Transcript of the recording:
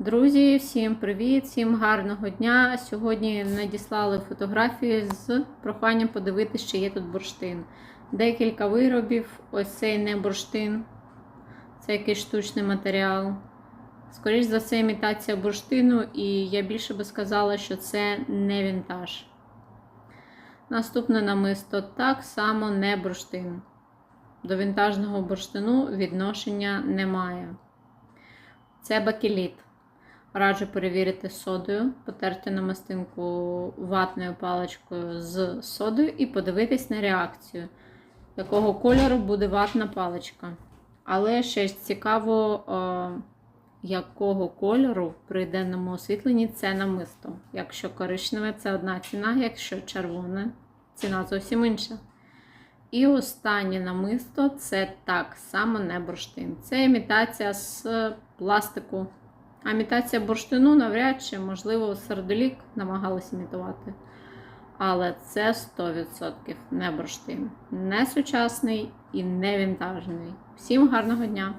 Друзі, всім привіт, всім гарного дня. Сьогодні надіслали фотографії з проханням подивитися, чи є тут бурштин. Декілька виробів. Ось цей не бурштин, це якийсь штучний матеріал. Скоріше за все, імітація бурштину, і я більше би сказала, що це не вінтаж. Наступне намисто так само не бурштин. До вінтажного бурштину відношення немає. Це бакеліт. Раджу перевірити содою, потерти намистинку ватною паличкою з содою і подивитись на реакцію, якого кольору буде ватна паличка. Але ще цікаво, е, якого кольору при денному освітленні це намисто. Якщо коричневе, це одна ціна, якщо червоне, ціна зовсім інша. І останнє намисто це так само не бурштин. Це імітація з пластику. А імітація бурштину навряд чи, можливо, сердолік намагалися імітувати. Але це 100% не бурштин. Не сучасний і не вінтажний. Всім гарного дня!